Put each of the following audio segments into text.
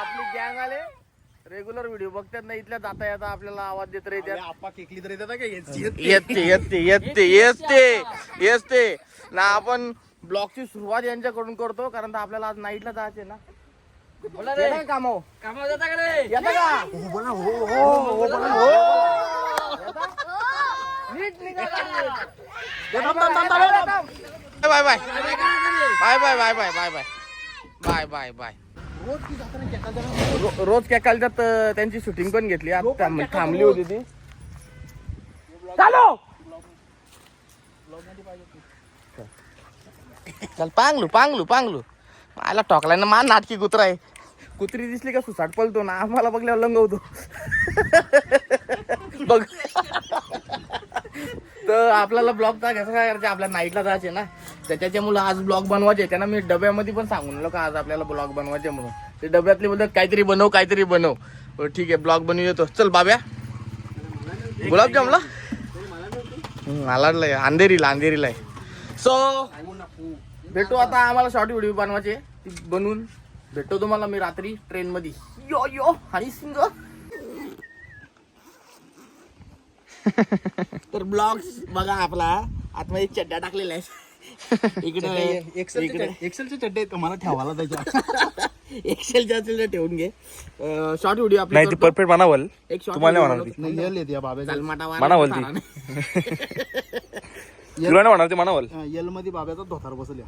आपली गँग आले. रेग्युलर व्हिडिओ बघतात ना इथल्या जाता येता आपल्याला आवाज देत राहतात. आप्पा केकली तर येतात का याची? येते येते येते येते येते ना आपण ब्लॉगची सुरुवात यांच्याकडून करतो कारण तर आपल्याला आज नाईटला जायचे ना. बोला येतं रे. का कामो कामावर जाता का रे? येतं का? हो बोला, हो, हो, हो बोला, हो. नीट निघा थांब. Bye bye. Bye bye bye bye bye bye. Bye bye bye. रोज ती जाताना केकाला जाणार. रो- रोज कॅकालच्यात अं, त्यांची शूटिंग पण घेतली. आता थांब- थांबली होती ती. चालो! चल पांगलू पांगलू पांगलू. मला टोकलाय ना मान नाटकी कुत्रा आहे. कुत्री दिसली का सुसाट पलतो ना आम्हाला बघल्यावर लंगवतो. बघ. तर आपल्याला ब्लॉग तर कसं काय करायचं? आपल्या नाईटला जायचे ना. त्याच्याच्या त्याच्यामुळे आज ब्लॉग बनवायचे त्यांना मी डब्यामध्ये पण सांगून लोक का आज आपल्याला ब्लॉग बनवायचे म्हणून. ते डब्यातले बोलतात काहीतरी बनव काहीतरी बनव. ठीक आहे ब्लॉग बनवू येतो चल बाब्या. गुलाबजामला मला अंधेरीला अंधेरीला आहे. सो भेटू आता. आम्हाला शॉर्ट व्हिडिओ बनवायचे बनवून भेटतो तुम्हाला मी रात्री ट्रेनमध्ये यो यो हनी सिंग तर ब्लॉग्स बघा आपला. आतमध्ये चड्डा टाकलेला आहे इकडे. एक्सेल एक्सेलचे चड्डे तुम्हाला ठेवायला त्याच्या एक्सेलच्या असेल तर ठेवून घे. शॉर्ट व्हिडिओ आपला परफेक्ट म्हणावल एक शॉर्ट तुम्हाला म्हणाल म्हणावल ती नाही म्हणाल ते म्हणावल यलमध्ये बाब्याचा धोतार बसल्या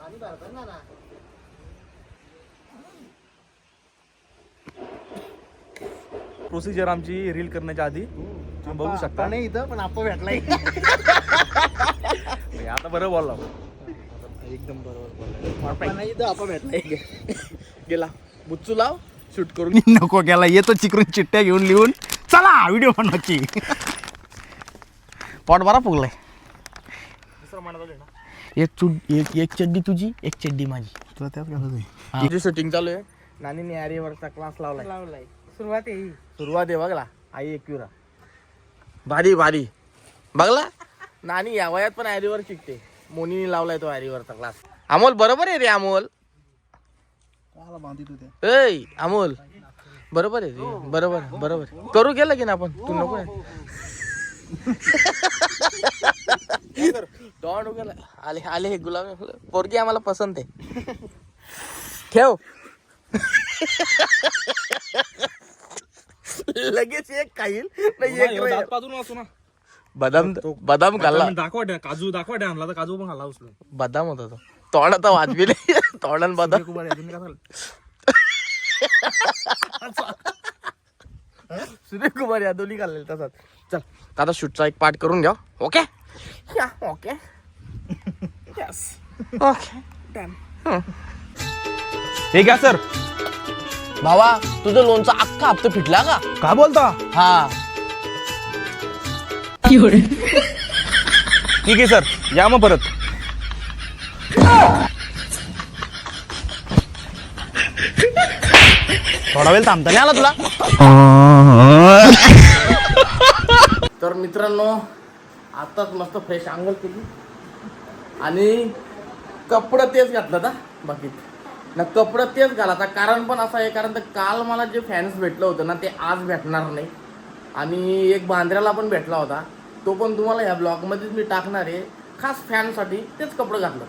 आणि बरोबर ना प्रोसिजर आमची रील करण्याच्या आधी. तुम्ही बघू शकता. नाही इथं पण आप्पा भेटलाय. हे आता बरं बोलला. एकदम बरोबर नाही इथं आप्पा भेटलाय. गेला. बुच्चू लाव शूट करून. नको गेला येतो चिकरून चिट्ट्या घेऊन लिहून. चला व्हिडिओ बनवायची पॉट बरा फुगलाय. एक चुड एक एक चड्डी तुझी एक चड्डी माझी. तुला त्यात कसं तुझी शूटिंग चालू आहे. नानी आर्यवरचा क्लास लावलाय. लावलाय. सुरुवात आहे ही. सुरुवात आहे बघला. आई एकविरा. भारी भारी. बघला? नानी या वयात पण आर्यवर शिकते. मोनीने लावलाय तो आर्यवरचा क्लास अमोल बरोबर आहे रे अमोल? बांधित ऐ अमोल. बरोबर आहे रे बरोबर बरोबर. करू गेलं की ना आपण? तू नको. डॉन गेला आले आले हे गुलाब. पोरगी आम्हाला पसंत आहे. ठेव. लगेच एक खाईल नाही एक वाचू ना. बदाम बदाम खाल्ला. दाखवा काजू दाखवा आणला तर काजू पण खाल्ला उचलून. बदाम होता तो. तोंड आता वाजवी नाही. तोंडान बदाम. कुमार अजून काय झालं? सूर्यकुमार यादवनी तसाच. चल आता शूटचा एक पार्ट करून घ्या ओके? या ओके. Yes okay. हे घ्या सर. भावा तुझं लोणचं अख्खा हप्ता फिटला का? काय बोलता? हा. ठीक आहे सर. या मग परत. थोडा वेळ थांबता नाही आला तुला? तर मित्रांनो आताच मस्त फ्रेश आंघोळ केली. आणि कपडं तेच घातलं ना बाकी. ना कपडं तेच घालायचा. कारण पण असं आहे कारण तर काल मला जे फॅन्स भेटलं होतं ना ते आज भेटणार नाही. आणि एक बांद्र्याला पण भेटला होता. तो पण तुम्हाला ह्या ब्लॉगमध्येच मी टाकणार आहे. खास फॅनसाठी तेच कपडं घातलं.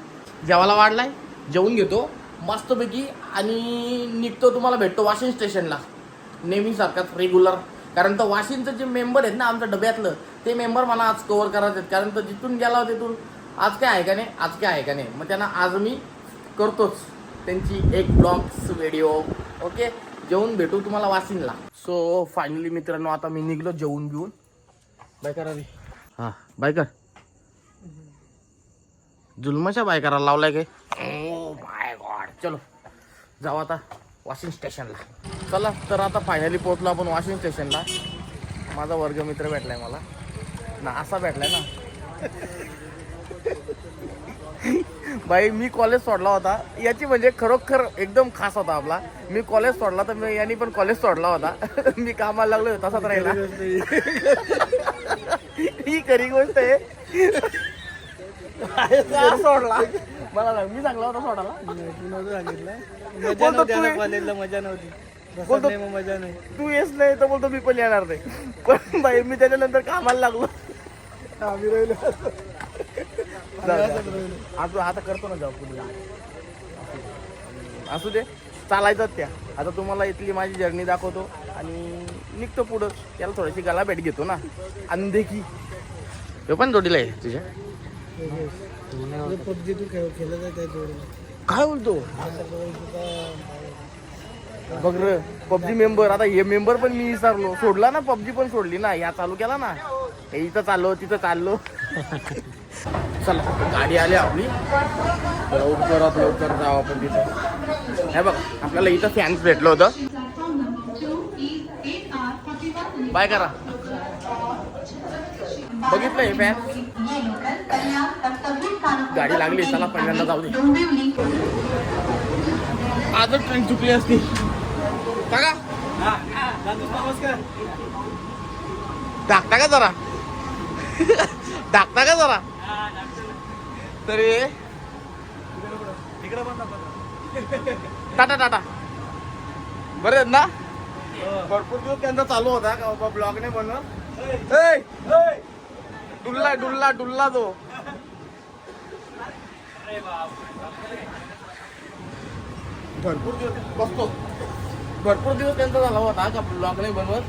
जेवायला वाढलाय जेवून घेतो मस्तपैकी. आणि निघतो तुम्हाला भेटतो वाशिंग स्टेशनला नेहमीसारखाच रेग्युलर कारण तर वाशिंगचं जे मेंबर आहेत ना आमच्या डब्यातलं ते मेंबर मला आज कवर करायचे आहेत. कारण तर जिथून गेला तिथून. आज काय आहे का नाही? आज काय आहे का नाही? मग त्यांना आज मी करतोच. त्यांची एक ब्लॉग्स व्हिडिओ ओके जेवून भेटू तुम्हाला वाशिंगला सो फायनली मित्रांनो आता मी निघलो जेवून घेऊन बाय करा रे. हां बाय कर. जुलमाच्या बाय करायला लावलाय काय? ओ माय गॉड चलो जाऊ आता वॉशिंग स्टेशनला चला तर आता फायनली पोहोचलो आपण वॉशिंग स्टेशनला माझा वर्गमित्र भेटलाय मला. ना असा भेटलाय ना. बाई मी कॉलेज सोडला होता. याची म्हणजे खरोखर एकदम खास होता आपला. मी कॉलेज सोडला तर मी यांनी पण कॉलेज सोडला होता. मी कामाला लागलो तसाच राहिला. ही खरी गोष्ट आहे. सोडला. मला मी सांगला होता सोडायला? सांगितलं. मजा नव्हती बोलतो- मजा नाही. तू येस नाही तर बोलतो मी पण येणार नाही. पण बाई मी त्याच्यानंतर कामाला लागलो. आम्ही राहिलो. आता आता करतो ना जॉब पुढे. असू दे. चालायचं त्या. आता तुम्हाला इथली माझी जर्नी दाखवतो आणि निघतो पुढं. त्याला थोडीशी गला भेट घेतो ना. अंधेकी तो पण जोडीला आहे तुझ्या? पबजी तू काय बोलतो? बघ र पबजी मेंबर आता हे मेंबर पण मी विसरलो. सोडला ना पबजी पण सोडली ना. या चालू केला ना. हे इथं चाललो तिथं चाललो. चला. गाडी आली आपली. लवकरात लवकर जाऊ आपण तिथे. हे बघ आपल्याला इथं फॅन्स भेटलं होतं. बाय करा. बघितलं हे फॅन गाडी लागली चला पहिल्यांदा जाऊ दे. आजच ट्रेन चुकली असती. टाका टाकता का जरा? टाकता का जरा? तरी. टाटा टाटा. बरे आहेत ना? भरपूर दिवस त्यांचा चालू होता का बाबा ब्लॉग नाही बनवत? डुल्ला डुल्ला डुल्ला तो. भरपूर दिवस बसतो. भरपूर दिवस त्यांचा झाला होता का ब्लॉग नाही बनवत?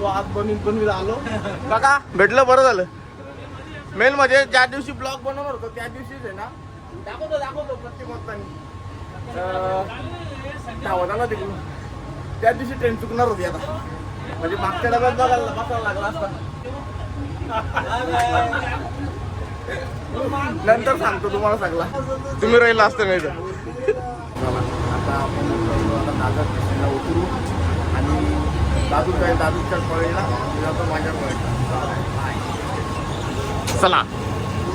तो आज बनवीत बनवीत आलो. काका भेटलं बरं झालं. मेन म्हणजे ज्या दिवशी ब्लॉग बनवणार होतो त्या दिवशीच आहे ना? दाखवतो दाखवतो प्रत्येक वक्तानी. धावत तिकडून त्या दिवशी ट्रेन चुकणार होती आता. म्हणजे मागच्या डब्यात बघायला बसायला लागला असता. नंतर सांगतो तुम्हाला सगळा. तुम्ही राहिला असतं नाही तर. आता आपण दादर स्टेशनला उतरू. आणि दादू काय दादूच्या कॉलेजला माझ्या कॉलेजला चला.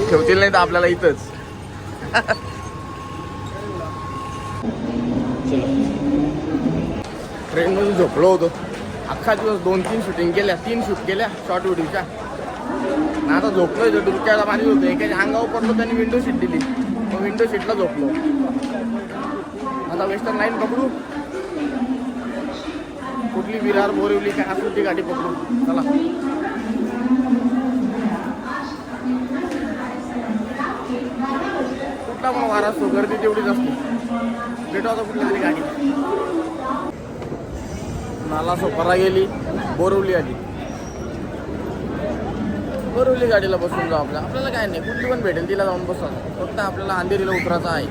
ठेवतील नाही तर आपल्याला इथंच. ट्रेनमध्ये झोपलो होतो. अख्खा दिवस दोन तीन शूटिंग केल्या तीन शूट केल्या शॉर्ट व्हिडिओच्या आता झोपलोय तो डुबक्याला पाणी होतं. एकाच्या अंगावर पडलो त्यांनी विंडो सीट दिली. मग विंडो सीटला झोपलो. आता वेस्टर्न लाईन पकडू. कुठली विरार बोरिवली काय असू ती गाडी पकडू. चला. कुठला पण वारा असतो गर्दी तेवढीच असते. भेटू आता कुठल्या तरी गाडी नाला सोपारा गेली बोरवली आली. बोरवली गाडीला बसून जाऊ आपल्या. आपल्याला काय नाही कुठली पण भेटेल तिला जाऊन बसा. फक्त आपल्याला अंधेरीला उतरायचं आहे.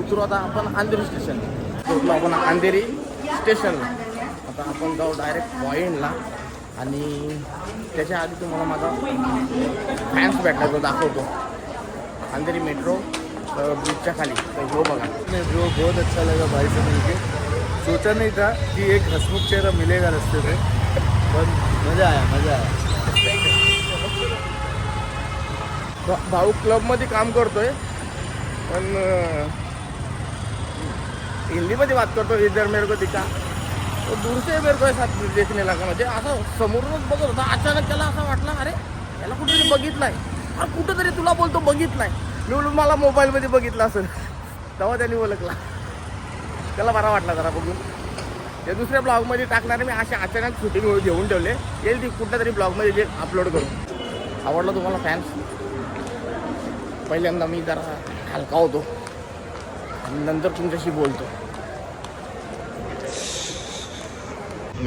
उतरू आता आपण अंधेरी स्टेशन उतरलो आपण अंधेरी स्टेशनला आता आपण जाऊ डायरेक्ट पॉईंटला आणि त्याच्या आधी तुम्हाला माझा फॅन्स भेटला तो दाखवतो. अंधेरी मेट्रो ब्रिजच्या खाली. तर हो बघा. नहीं ब्रो बहुत अच्छा लगा भाई से मिलके सोचा नहीं था कि एक हसमुख चेहरा मिलेगा रास्ते में पर मज़ा आया मज़ा आया। भाऊ क्लबमध्ये काम करतोय पण हिंदीमध्ये बात करतो इधर मेरे को दिखा। तो दूर से मेरे को ऐसा देखने लगा म्हणजे असं समोरूनच बघत होता अचानक त्याला असं वाटलं अरे याला कुठेतरी बघितलाय. अरे कुठेतरी तुला बोलतो बघितलाय. निवडून मला मोबाईलमध्ये बघितलं असेल. तेव्हा त्यांनी ओळखला. त्याला बरा वाटला जरा बघून. ते दुसऱ्या ब्लॉगमध्ये टाकणारे मी असे अचानक शूटिंग घेऊन ठेवले. येईल ती कुठल्या तरी ब्लॉगमध्ये जे अपलोड करू. आवडला तुम्हाला फॅन्स पहिल्यांदा मी जरा हलका होतो. नंतर तुमच्याशी बोलतो.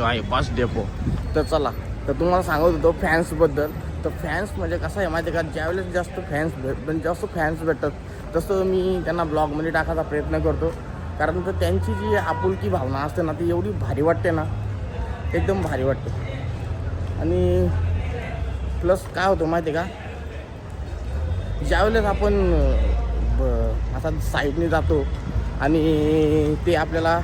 आहे बस डेपो तर चला. तर तुम्हाला सांगत होतो फॅन्सबद्दल तर फॅन्स म्हणजे कसं आहे माहिती आहे का? ज्यावेळेस जास्त फॅन्स भेट म्हणजे जास्त फॅन्स भेटतात तसं मी त्यांना ब्लॉगमध्ये टाकायचा प्रयत्न करतो. कारण तर त्यांची जी आपुलकी भावना असते ना ती एवढी भारी वाटते ना एकदम भारी वाटते. आणि प्लस काय होतं माहिती आहे का? ज्यावेळेस आपण असा ब- साईडने जातो आणि ते आपल्याला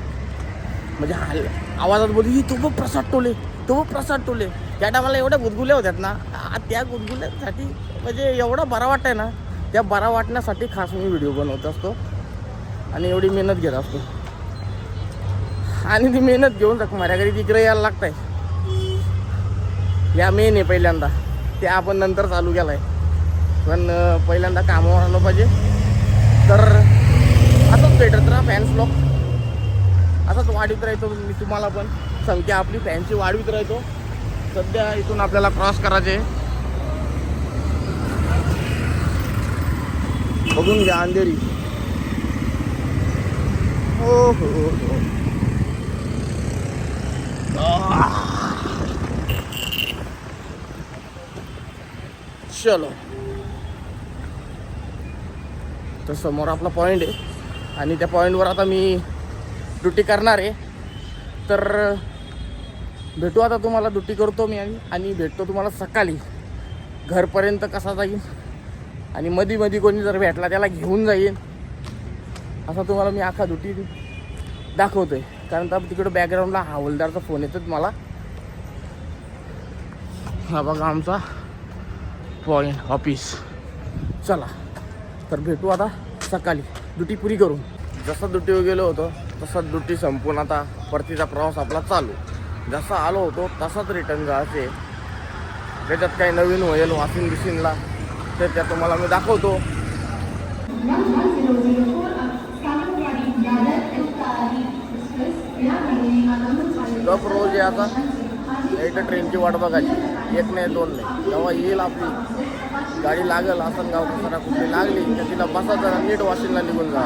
म्हणजे हाल आवाजात बोलतो "ही, तो बघ प्रसाद टोले तो बघ प्रसाद टोले. त्या टायमाला एवढ्या गुदगुल्या होत्यात ना त्या गुदगुल्यासाठी म्हणजे एवढं बरा वाटतंय ना त्या बरा वाटण्यासाठी खास मी व्हिडिओ बनवत असतो. आणि एवढी मेहनत घेत असतो. आणि ती मेहनत घेऊन जख माझ्या घरी तिकडे यायला लागत आहे या मेन आहे पहिल्यांदा. ते आपण नंतर चालू केलं आहे पण पहिल्यांदा कामावर आलं पाहिजे. तर असंच भेटत राहा फॅन्स लोक. असंच वाढीत राहतो मी तुम्हाला पण. संख्या आपली फॅन्सची वाढवीत राहतो. सध्या इथून आपल्याला क्रॉस करायचे. बघून घ्या अंधेरी. हो हो हो. चलो. तर समोर आपला पॉईंट आहे. आणि त्या पॉईंटवर आता मी ड्युटी करणार आहे. तर भेटू आता तुम्हाला ड्युटी करतो मी आम्ही आणि भेटतो तुम्हाला सकाळी. घरपर्यंत कसा जाईल? आणि मधी मधी कोणी जर भेटला त्याला घेऊन जाईन असा तुम्हाला मी अख्खा ड्युटी आहे कारण तर तिकडं बॅकग्राऊंडला हवलदारचा फोन येतोच मला. हा बघा आमचा पॉईंट ऑफिस चला तर भेटू आता सकाळी. ड्युटी पुरी करून. जसं ड्युटीवर गेलो होतो तसं ड्युटी संपून आता परतीचा प्रवास आपला चालू. जसा आलो होतो तसाच रिटर्न जायचे. त्याच्यात काही नवीन होईल वाशिंग मशीनला तर त्या तुम्हाला मी दाखवतो. गप रोज आहे आता इथं ट्रेनची वाट बघायची. एक नाही दोन नाही. जेव्हा येईल आपली गाडी लागेल असं गाव कसारा कुठली लागली तर तिला बसा जरा नीट वाशिंगला निघून जा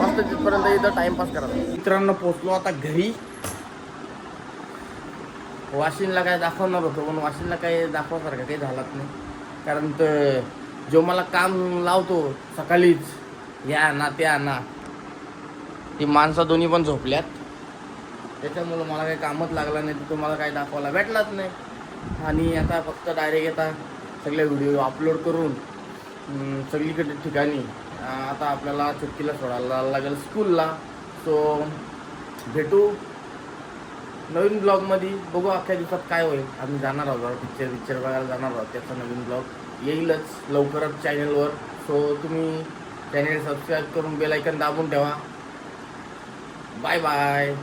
मस्त तिथपर्यंत इथं टाइमपास करायचा मित्रांनो पोचलो आता घरी. वाशिनला काय दाखवणार होतो पण वाशिनला काही दाखवासारखं काही झालाच नाही. कारण तर जो मला काम लावतो सकाळीच या ना त्या ना ती माणसं दोन्ही पण झोपल्यात. त्याच्यामुळं मला काही कामच लागलं नाही तर तुम्हाला काही दाखवायला भेटलाच नाही. आणि आता फक्त डायरेक्ट आता सगळे व्हिडिओ अपलोड करून सगळीकडे ठिकाणी आता आपल्याला चुटकीला सोडायला लागेल स्कूलला. सो भेटू. नवीन ब्लॉगमध्ये बघू अख्ख्या दिवसात काय होईल. आम्ही जाणार आहोत पिक्चर पिक्चर बघायला जाणार आहोत. त्याचा नवीन ब्लॉग येईलच लवकरच चॅनलवर सो तुम्ही चॅनल सबस्क्राईब करून बेल आयकन दाबून ठेवा. Bye bye